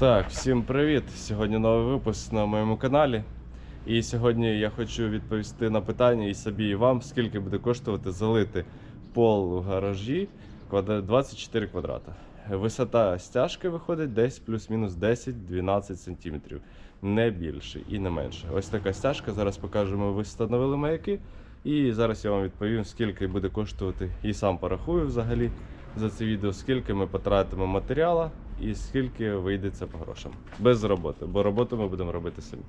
Так, всім привіт! Сьогодні новий випуск на моєму каналі. І сьогодні я хочу відповісти на питання і собі, і вам, скільки буде коштувати залити пол у гаражі 24 квадрата. Висота стяжки виходить десь плюс-мінус 10-12 см. Не більше і не менше. Ось така стяжка. Зараз покажемо, ви встановили маяки. І зараз я вам відповім, скільки буде коштувати, і сам порахую взагалі за це відео, скільки ми потратимо матеріалу і скільки вийдеться по грошам. Без роботи, бо роботу ми будемо робити самі.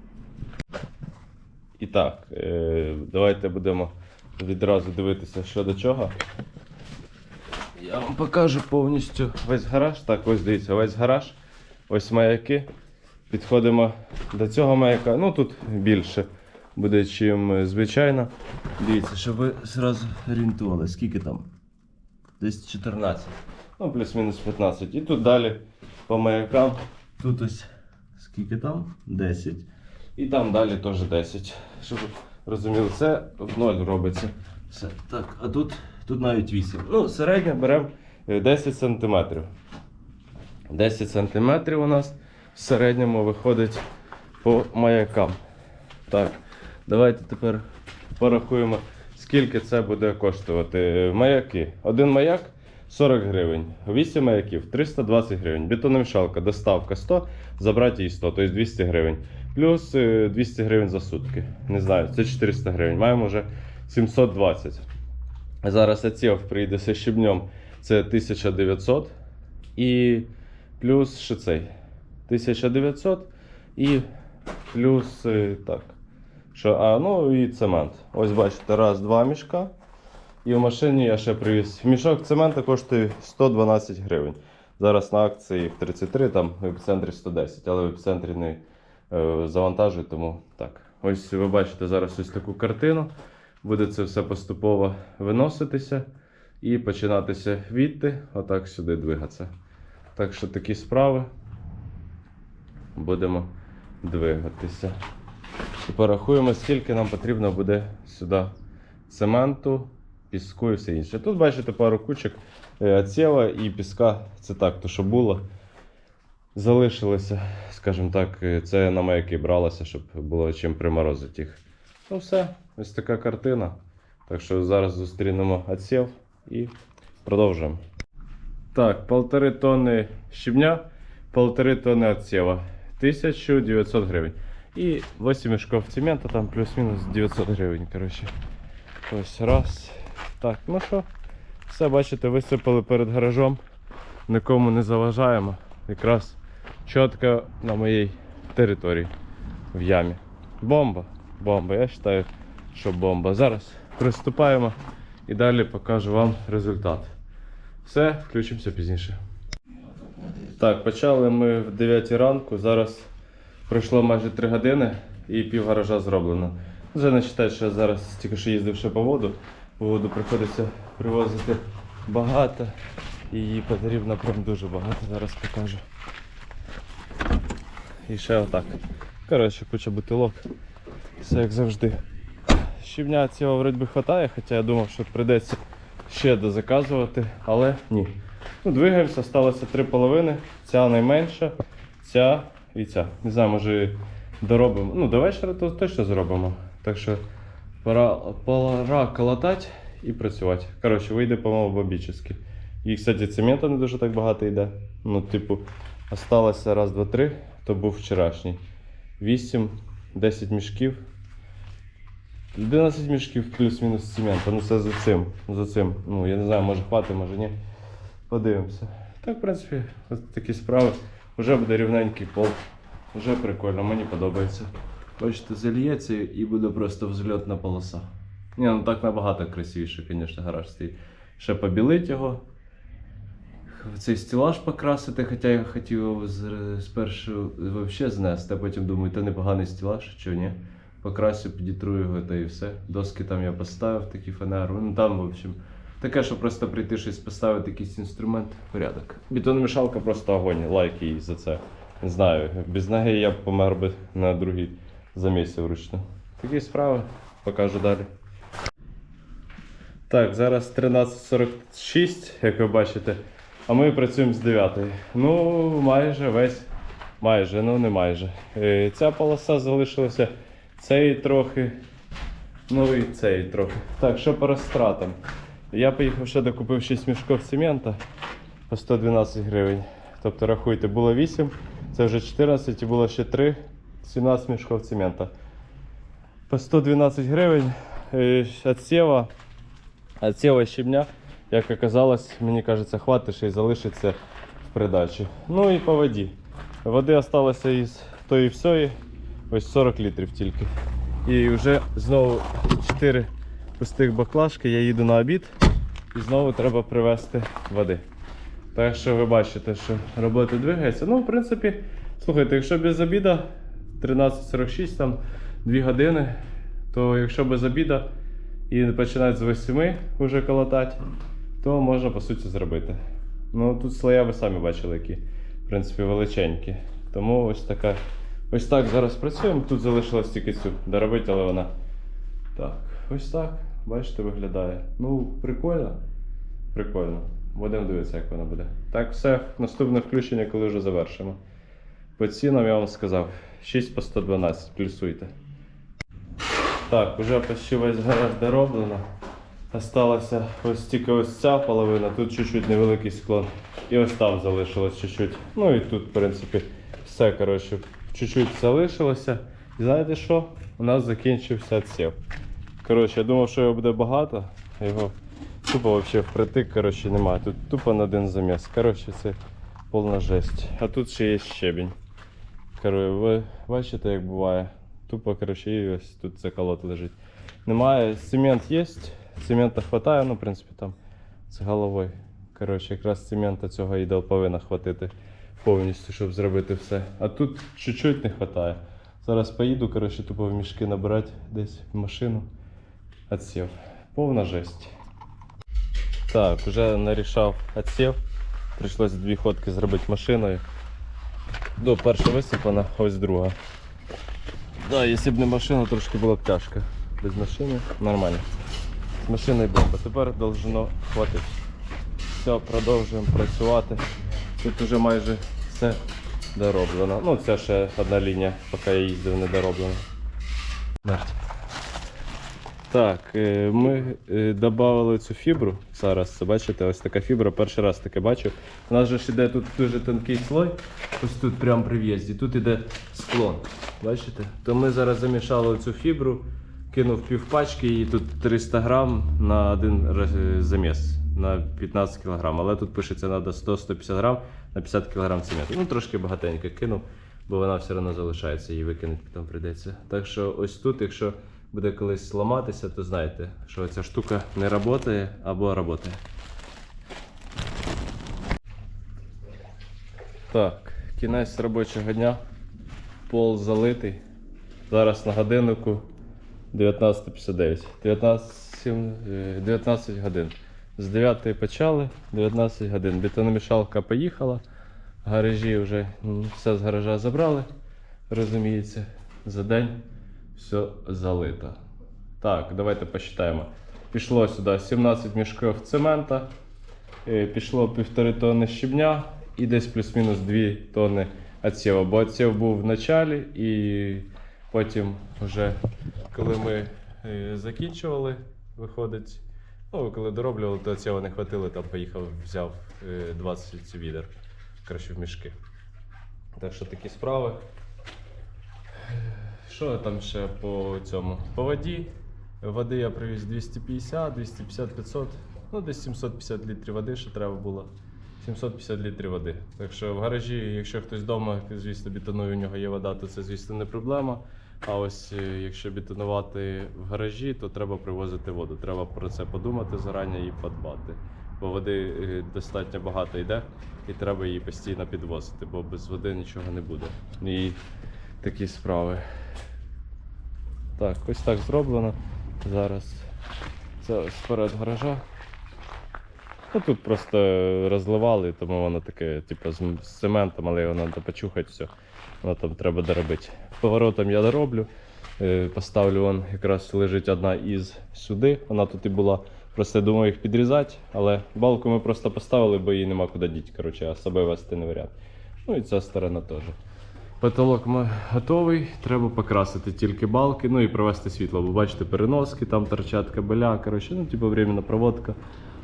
І так, е, давайте будемо відразу дивитися, що до чого. Я вам покажу повністю весь гараж. Так, ось дивіться, весь гараж. Ось маяки. Підходимо до цього маяка. Ну тут більше буде, чим звичайно. Дивіться, щоб ви зразу орієнтували, скільки там. Десь 14. Ну, плюс-мінус 15. І тут далі по маякам. Тут ось скільки там? 10. І там далі теж 10. Щоб розуміли, це в ноль робиться. Все. Так, а тут, тут навіть 8. Ну, середньо беремо е, 10 см. 10 см у нас в середньому виходить по маякам. Так, давайте тепер порахуємо, скільки це буде коштувати. Маяки. Один маяк 40 гривень, 8 маяків 320 гривень, бетономішалка, доставка 100, забрати її 100, тобто 200 гривень. Плюс е, 200 гривень за сутки. Не знаю, це 400 гривень. Маємо вже 720. Зараз АЦІОВ прийде зі щебнем, це 1900. І плюс ще цей 1900 і плюс е, так. Що, а, ну і цемент. Ось бачите, раз, два мішка. І в машині я ще привіз. Мішок цементу коштує 112 гривень. Зараз на акції в 33, там в епіцентрі 110, але в епіцентрі не е, завантажують, тому так. Ось ви бачите зараз ось таку картину. Буде це все поступово виноситися і починатися відти, отак сюди двигатися. Так що такі справи будемо двигатися. Порахуємо, скільки нам потрібно буде сюди цементу, піску і все інше. Тут бачите пару кучок е, ціла і піска. Це так, то що було. Залишилося, скажімо так, е, це на маяки бралося, щоб було чим приморозити їх. Ну все, ось така картина. Так що зараз зустрінемо отсів і продовжуємо. Так, полтори тонни щебня, полтори тонни отсева. 1900 гривень. І 8 мішків цемента, там плюс-мінус 900 гривень. Коротше. Ось раз. Так, ну що, все, бачите, висипали перед гаражом. Нікому не заважаємо. Якраз чітко на моїй території в ямі. Бомба. Бомба. Я вважаю, що бомба. Зараз приступаємо і далі покажу вам результат. Все, включимося пізніше. Так, почали ми в 9 ранку. Зараз пройшло майже 3 години і пів гаража зроблено. Вже не вважаю, що я зараз тільки що їздив ще по воду. Воду приходиться привозити багато. І її потрібно прям дуже багато. Зараз покажу. І ще отак. Коротше, куча бутилок. Все як завжди. Щебня цього вроді би хватає, хоча я думав, що прийдеться ще дозаказувати, але ні. Ну, двигаємося, сталося три половини. Ця найменша, ця і ця. Не знаю, може доробимо. Ну, до вечора то точно зробимо. Так що пора, пора колотати і працювати. Коротше, вийде, по-моєму, бомбічно. І, кстати, цемента не дуже так багато йде. Ну, типу, осталося раз, два, три, то був вчорашній. 8, 10 мішків. 11 мішків плюс-мінус цемента. Ну це за цим. За цим. Ну, я не знаю, може хватить, може ні. Подивимося. Так, в принципі, ось такі справи. Вже буде рівненький пол. Вже прикольно, мені подобається. Бачите, зальється і буде просто взльотна полоса. Ні, ну так набагато красивіше, звісно, гараж стоїть. Ще побілить його. Цей стілаж покрасити, хоча я хотів спершу взагалі знести, а потім думаю, та непоганий стілаж, чи ні. Покрасю, підітру його та і все. Доски там я поставив, такі фанеру. Ну там, в общем, таке, що просто прийти щось поставити, якийсь інструмент, порядок. Бетономішалка просто огонь, лайк їй за це. Не знаю, без неї я б помер би на другий замісі вручну. Такі справи, покажу далі. Так, зараз 13.46, як ви бачите, а ми працюємо з 9. Ну, майже весь Майже, ну не майже. Е, Ця полоса залишилася, цей трохи, ну і цей трохи. Так, що по розтратам? Я поїхав ще докупив 6 мішків цемента по 112 гривень. Тобто рахуйте, було 8, це вже 14 і було ще 3, 17 мішків цемента. По 112 гривень е, отсєва, отсєва щебня, як оказалось, мені кажеться, хватить ще й залишиться в придачі. Ну і по воді. Води осталося із тої всьої, ось 40 літрів тільки. І вже знову 4 пустих баклажки, я їду на обід і знову треба привезти води. Так що ви бачите, що робота двигається. Ну, в принципі, слухайте, якщо без обіда 13.46, там 2 години, то якщо без обіда і починати з 8 вже колотати, то можна по суті зробити. Ну тут слоя ви самі бачили, які, в принципі, величенькі. Тому ось така. Ось так зараз працюємо. Тут залишилось тільки цю доробити, але вона. Так, ось так. Бачите, виглядає. Ну, прикольно. Прикольно. Будемо дивитися, як вона буде. Так, все, наступне включення, коли вже завершимо. По цінам я вам сказав. 6 по 112, плюсуйте. Так, уже почти весь гараж дороблено. Осталася ось тільки ось ця половина, тут чуть-чуть невеликий склон. І ось там залишилось чуть-чуть. Ну і тут, в принципі, все, коротше, чуть-чуть залишилося. І знаєте що? У нас закінчився відсів. Коротше, я думав, що його буде багато. Його тупо взагалі впритик, коротше, немає. Тут тупо на один заміс. Коротше, це повна жесть. А тут ще є щебінь. Коротше, ви бачите, як буває. Тупо, коротше, і ось тут заколот лежить. Немає, цемент є, цемента хватає, ну, в принципі, там з головою. Коротше, якраз цемента цього ідеал повинна хватити повністю, щоб зробити все. А тут чуть-чуть не вистачає. Зараз поїду, коротше, тупо в мішки набирати десь в машину. Отсів. Повна жесть. Так, вже нарішав отсів. Прийшлось дві ходки зробити машиною. До перша висипана, ось друга. Да, якщо б не машина, трошки було б тяжко. Без машини нормально. З машиною бомба. Тепер должно хватити. Все, продовжуємо працювати. Тут вже майже все дороблено. Ну, це ще одна лінія, поки я їздив, не дороблена. Так, е, ми додали цю фібру зараз. Це бачите, ось така фібра, перший раз таке бачу. У нас же ж іде тут дуже тонкий слой, ось тут прямо при в'їзді, тут іде склон. Бачите? То ми зараз замішали цю фібру, кинув пів пачки і тут 300 грам на один заміс на 15 кг. Але тут пишеться треба 100-150 грам на 50 кг цементу. Ну трошки багатенько кинув, бо вона все одно залишається, її викинути потім прийдеться. Так що ось тут, якщо буде колись ламатися, то знайте, що ця штука не працює або працює. Так, кінець робочого дня. Пол залитий. Зараз на годиннику 19.59. 19, е, 19 годин. З 9 почали, 19 годин. Бетономішалка поїхала. Гаражі вже все з гаража забрали. Розуміється, за день все залито. Так, давайте посчитаємо. Пішло сюди 17 мішків цемента, е, пішло півтори тонни щебня і десь плюс-мінус 2 тонни отсєва. Бо отсєв був в началі і потім, вже коли ми е, закінчували, виходить, ну, коли дороблювали, то отсєва не хватило, там поїхав, взяв е, 20 відер коротше, в мішки. Так що такі справи. Що там ще по цьому? По воді. Води я привіз 250, 250, 500, ну десь 750 літрів води ще треба було. 750 літрів води. Так що в гаражі, якщо хтось вдома, звісно, бетонує, у нього є вода, то це, звісно, не проблема. А ось е, якщо бетонувати в гаражі, то треба привозити воду. Треба про це подумати зарані і подбати. Бо води е, достатньо багато йде, і треба її постійно підвозити, бо без води нічого не буде. І такі справи. Так, ось так зроблено. Зараз це ось перед гаража. Ну тут просто розливали, тому воно таке, типу, з, цементом, але його треба почухати все. Воно там треба доробити. Поворотом я дороблю. Е, Поставлю вон якраз лежить одна із сюди. Вона тут і була. Просто я думаю їх підрізати, але балку ми просто поставили, бо її нема куди діти. Коротше, а собою вести не варіант. Ну і ця сторона теж. Потолок готовий, треба покрасити тільки балки, ну і провести світло. Бо бачите, переноски, там торчать кабеля, коротше, ну, типу временна проводка.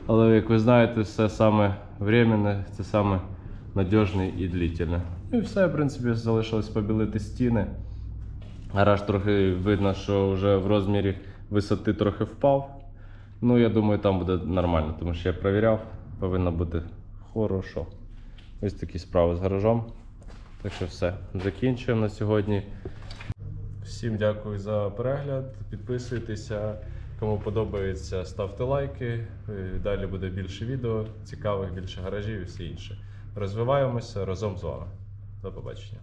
Але як ви знаєте, все саме временне, це саме надіжне і длительне. Ну і все, в принципі, залишилось побілити стіни. Гараж трохи видно, що вже в розмірі висоти трохи впав. Ну, я думаю, там буде нормально, тому що я перевіряв, повинно бути хорошо. Ось такі справи з гаражом. Так що все, закінчуємо на сьогодні. Всім дякую за перегляд. Підписуйтеся. Кому подобається, ставте лайки. Е, Далі буде більше відео, цікавих, більше гаражів і все інше. Розвиваємося разом з вами. До побачення.